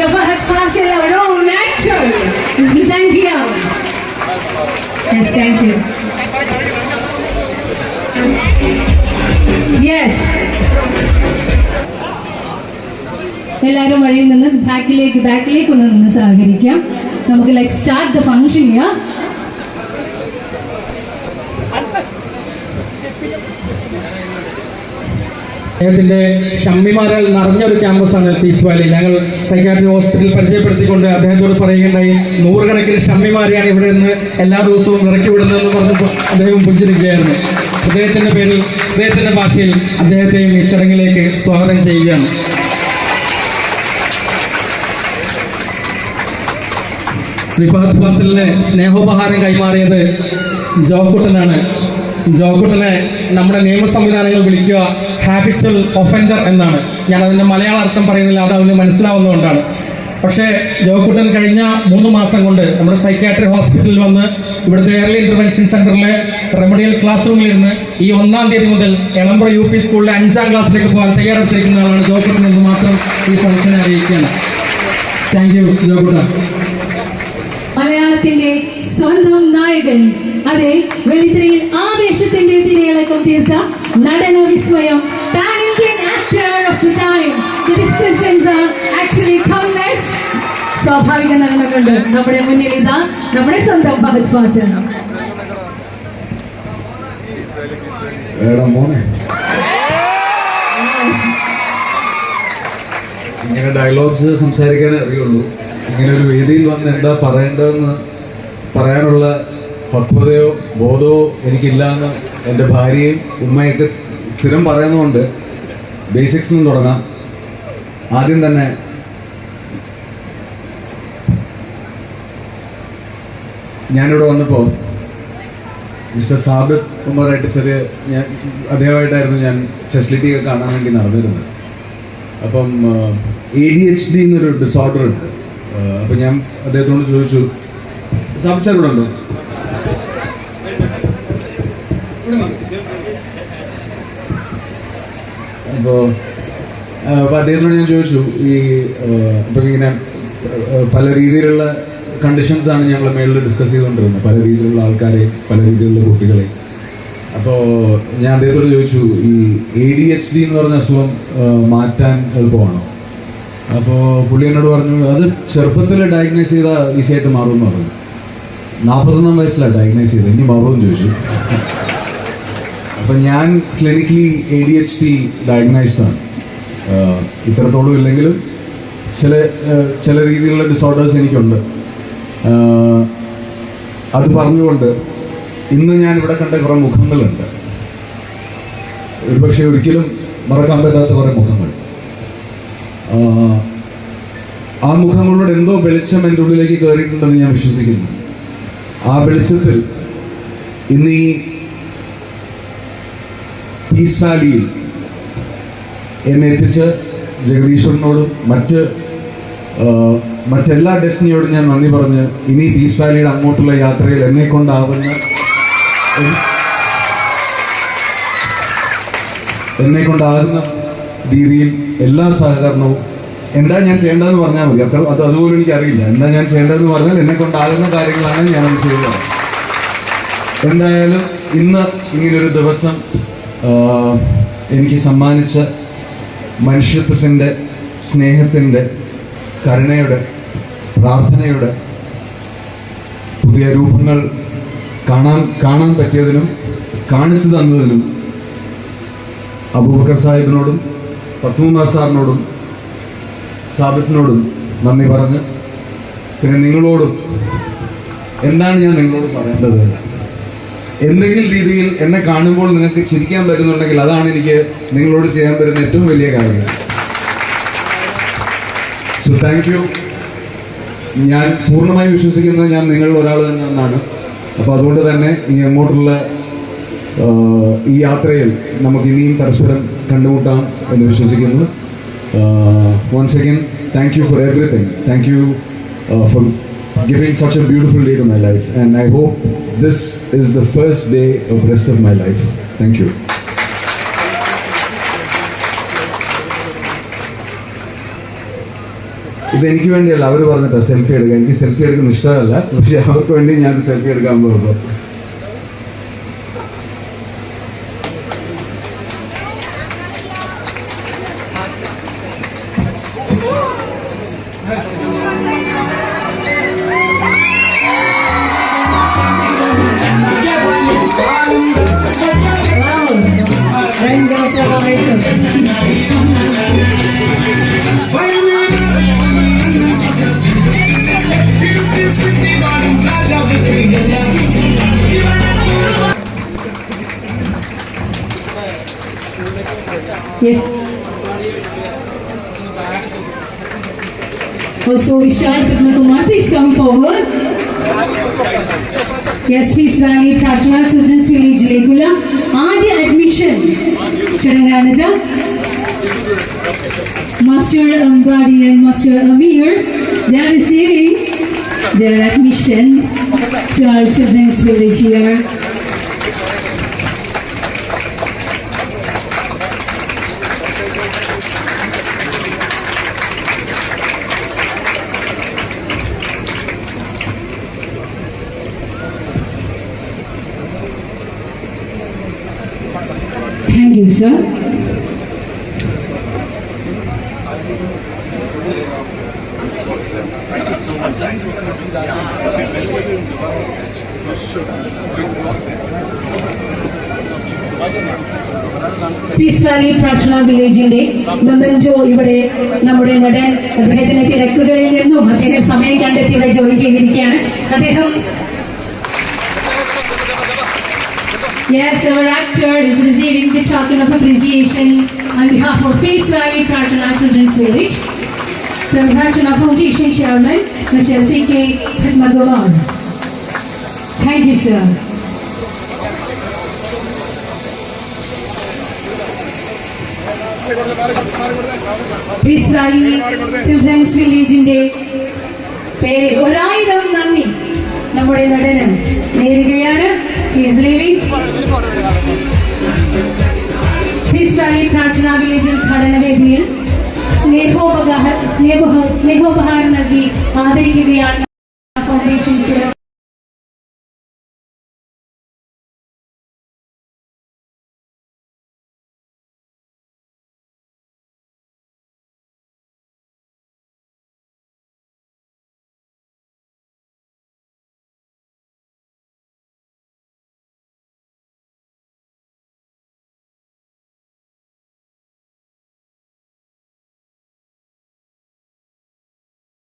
Mr. Fahad Fasil, our own actor, is presenting you. Yes, thank you. Yes. എല്ലാവരും വഴിയിൽ നിന്ന് ബാക്കിലേക്ക് ബാക്കിലേക്ക് ഒന്ന് നിന്ന് സഹകരിക്കാം നമുക്ക് ലൈക്ക് സ്റ്റാർട്ട് ദ ഫംഗ്ഷൻ ചെയ്യാം അദ്ദേഹത്തിന്റെ ഷമ്മിമാരാൽ നിറഞ്ഞൊരു ക്യാമ്പസാണ് പീസ് വാലി ഞങ്ങൾ സൈക്കാട്രി ഹോസ്പിറ്റൽ പരിചയപ്പെടുത്തിക്കൊണ്ട് അദ്ദേഹത്തോട് പറയുകയുണ്ടായി നൂറുകണക്കിന് ഷമ്മിമാരെയാണ് ഇവിടെ നിന്ന് എല്ലാ ദിവസവും ഇറക്കി വിടുന്നതെന്ന് പറഞ്ഞപ്പോൾ അദ്ദേഹം പുഞ്ചിരിക്കുകയായിരുന്നു. അദ്ദേഹത്തിന്റെ പേരിൽ അദ്ദേഹത്തിന്റെ ഭാഷയിൽ അദ്ദേഹത്തെയും ഈ ചടങ്ങിലേക്ക് സ്വാഗതം ചെയ്യുകയാണ്. ശ്രീ ഫാസലിന് സ്നേഹോപഹാരം കൈമാറിയത് ജോക്കുട്ടനാണ്. ജോക്കുട്ടനെ നമ്മുടെ നിയമ സംവിധാനങ്ങൾ വിളിക്കുക. ഹാബിച്വൽ ഒഫൻഡർ എന്നാണ്. ഞാൻ അതിന്റെ മലയാള അർത്ഥം പറയുന്നില്ല അത് അവന് മനസ്സിലാവുന്നതുകൊണ്ടാണ്. പക്ഷേ ജോക്കുട്ടൻ കഴിഞ്ഞ മൂന്ന് മാസം കൊണ്ട് നമ്മുടെ സൈക്കാട്രി ഹോസ്പിറ്റലിൽ വന്ന് ഇവിടുത്തെ ഏർലി ഇന്റർവെൻഷൻ സെന്ററിലെ റെമഡിയൽ ക്ലാസ് റൂമിൽ ഇരുന്ന് ഈ ഒന്നാം തീയതി മുതൽ എളമ്പ്ര യു പി സ്കൂളിലെ അഞ്ചാം ക്ലാസ്സിലേക്ക് പോകാൻ തയ്യാറെടുത്തിരിക്കുന്ന ആളാണ് ജോക്കുട്ടൻ എന്ന് മാത്രം ഈ ഫംഗ്ഷനെ അറിയിക്കുകയാണ്. താങ്ക് യു ജോക്കുട്ടൻ മലയാളത്തിന്റെ സ്വന്തം നായകൻ. അതെ വെളിത്തിരയിൽ ആവേശത്തിന്റെ തിരയിളക്കം തീർത്ത നടന വിസ്മയം. Pan Indian of the time the descriptions actually കംലെസ് സ്വാഭാവിക നടനങ്ങളുണ്ട് നമ്മുടെ മുന്നിൽ ഇതാ നമ്മുടെ സ്വന്തം ബഹജ് മോനെ. ഇങ്ങനെ ഡയലോഗ്സ് സംസാരിക്കാനേ അറിയുള്ളൂ. ഇങ്ങനെ ഒരു വേദിയിൽ വന്ന് എന്താ പറയേണ്ടതെന്ന് പറയാനുള്ള പക്വതയോ ബോധമോ എനിക്കില്ല എന്ന് എന്റെ ഭാര്യയും ഉമ്മയൊക്കെ സ്ഥിരം പറയുന്നതുകൊണ്ട് ബേസിക്സ് നിന്ന് തുടങ്ങാം. ആദ്യം തന്നെ ഞാനിവിടെ വന്നപ്പോൾ മിസ്റ്റർ സാബിത് ഉമ്മറായിട്ട് ചെറിയ ഞാൻ അദ്ദേഹമായിട്ടായിരുന്നു ഞാൻ ഫെസിലിറ്റി ഒക്കെ കാണാൻ വേണ്ടി നടന്നിരുന്നത്. അപ്പം എ ഡി എച്ച് ഡി എന്നൊരു ഡിസോർഡർ ഉണ്ട്. അപ്പം ഞാൻ അദ്ദേഹത്തോട് ചോദിച്ചു സാർ ഇവിടെ ഉണ്ടോ അപ്പോൾ അപ്പോൾ അദ്ദേഹത്തോട് ഞാൻ ചോദിച്ചു ഈ ഇപ്പൊ ഇങ്ങനെ പല രീതിയിലുള്ള കണ്ടീഷൻസ് ആണ് ഞങ്ങൾ മേളിൽ ഡിസ്കസ് ചെയ്തുകൊണ്ടിരുന്നത്. പല രീതിയിലുള്ള ആൾക്കാരെ പല രീതിയിലുള്ള കുട്ടികളെ. അപ്പോൾ ഞാൻ അദ്ദേഹത്തോട് ചോദിച്ചു ഈ എ ഡി എച്ച് ഡി എന്ന് പറഞ്ഞ അസുഖം മാറ്റാൻ എളുപ്പമാണോ? അപ്പോൾ പുള്ളി എന്നോട് പറഞ്ഞു അത് ചെറുപ്പത്തിൽ ഡയഗ്നോസ് ചെയ്താൽ ഈസിയായിട്ട് മാറുമെന്ന് പറഞ്ഞു. നാൽപ്പത്തൊന്നാം വയസ്സിലാണ് ഡയഗ്നൈസ് ചെയ്തത്. ഇനി ബാബുവും ചോദിച്ചു. അപ്പം ഞാൻ clinically A D H D ഡയഗ്നൈസ്ഡാണ് ഇത്രത്തോളം ഇല്ലെങ്കിലും ചില ചില രീതിയിലുള്ള ഡിസോർഡേഴ്സ് എനിക്കുണ്ട്. അത് പറഞ്ഞുകൊണ്ട് ഇന്ന് ഞാൻ ഇവിടെ കണ്ട കുറേ മുഖങ്ങളുണ്ട്. ഒരുപക്ഷെ ഒരിക്കലും മറക്കാൻ പറ്റാത്ത കുറേ മുഖങ്ങൾ. ആ മുഖങ്ങളോട് എന്തോ വെളിച്ചം എന്റെ ഉള്ളിലേക്ക് കയറിയിട്ടുണ്ടെന്ന് ഞാൻ വിശ്വസിക്കുന്നു. ആ വെളിച്ചത്തിൽ ഇന്ന് ഈ പീസ് വാലിയിൽ എന്നെ എത്തിച്ച് ജഗദീശ്വരനോടും മറ്റ് മറ്റെല്ലാ ഡെസ്റ്റിനിയോടും ഞാൻ നന്ദി പറഞ്ഞ് ഇനി പീസ് വാലിയുടെ അങ്ങോട്ടുള്ള യാത്രയിൽ എന്നെ കൊണ്ടാവുന്ന എന്നെ കൊണ്ടാകുന്ന രീതിയിൽ എല്ലാ സഹകരണവും എന്താ ഞാൻ ചെയ്യേണ്ടതെന്ന് പറഞ്ഞാൽ മതി. അത്ര അത് അതുപോലും എനിക്കറിയില്ല. എന്താ ഞാൻ ചെയ്യേണ്ടതെന്ന് പറഞ്ഞാൽ എന്നെ കൊണ്ടാകുന്ന കാര്യങ്ങളാണ് ഞാൻ ചെയ്യുന്നത്. എന്തായാലും ഇന്ന് ഇങ്ങനൊരു ദിവസം എനിക്ക് സമ്മാനിച്ച മനുഷ്യത്വത്തിന്റെ സ്നേഹത്തിന്റെ കരുണയുടെ പ്രാർത്ഥനയുടെ പുതിയ രൂപങ്ങൾ കാണാൻ കാണാൻ പറ്റിയതിനും കാണിച്ചു തന്നതിനും അബൂബക്കർ സാഹിബിനോടും പത്മകുമാർ സാറിനോടും സാബിത്തിനോടും നന്ദി പറഞ്ഞ് പിന്നെ നിങ്ങളോടും എന്താണ് ഞാൻ നിങ്ങളോട് പറയേണ്ടത്? എന്തെങ്കിലും രീതിയിൽ എന്നെ കാണുമ്പോൾ നിങ്ങൾക്ക് ചിരിക്കാൻ പറ്റുന്നുണ്ടെങ്കിൽ അതാണ് എനിക്ക് നിങ്ങളോട് ചെയ്യാൻ പറ്റുന്ന ഏറ്റവും വലിയ കാര്യം. സോ താങ്ക് യു ഞാൻ പൂർണമായി വിശ്വസിക്കുന്നത് ഞാൻ നിങ്ങളിൽ ഒരാൾ തന്നെയാണ്. അപ്പോൾ അതുകൊണ്ട് തന്നെ ഇനി അങ്ങോട്ടുള്ള ഈ യാത്രയിൽ നമുക്ക് ഇനിയും പരസ്പരം കണ്ടുമുട്ടാം എന്ന് വിശ്വസിക്കുന്നു. Once again thank you for everything thank you for giving such a beautiful day to my life and I hope this is the first day of rest of my life. Thank you. ഇത് എനിക്ക് വേണ്ടിയല്ല അവർ പറഞ്ഞിട്ടാ selfie എടുക്കാൻ എനിക്ക് selfie എടുക്കുന്ന ഇഷ്ടമല്ല പക്ഷെ അവർക്ക് വേണ്ടി ഞാൻ സെൽഫി എടുക്കാൻ പോകുന്നു Yes. Also, Vishal Kumar, please come forward. Yes, Peace Valley Prajna Children's Village ലേക്കുള്ള ആദ്യ അഡ്മിഷൻ ചടങ്ങാണിത് Master Ambadi and Master Amir, they are receiving their admission to our children's village here. You, sir. Peace valley പ്രാർത്ഥന വില്ലേജിന്റെ memento ഇവിടെ നമ്മുടെ നടൻ അദ്ദേഹത്തിന്റെ തിരക്കുകളിൽ നിന്നും അദ്ദേഹം സമയം കണ്ടെത്തി ഇവിടെ ജോയിൻ ചെയ്തിരിക്കുകയാണ് അദ്ദേഹം Yes, our actor is receiving the token of appreciation on behalf of Peace Valley Pratana Children's Village from Pratana Foundation Chairman, Mr. C.K. Padmagowar. Thank you, sir. Peace Valley Children's വില്ലേജിന്റെ പേരിൽ ഒരായിരം നന്ദി നമ്മുടെ നടന് നേരുകയാണ് He's leaving. Peace valley പ്രാർത്ഥനാ village ഉദ്ഘാടന വേദിയിൽ സ്നേഹോപഹാര സ്നേഹോപഹാരം നൽകി ആദരിക്കുകയാണ്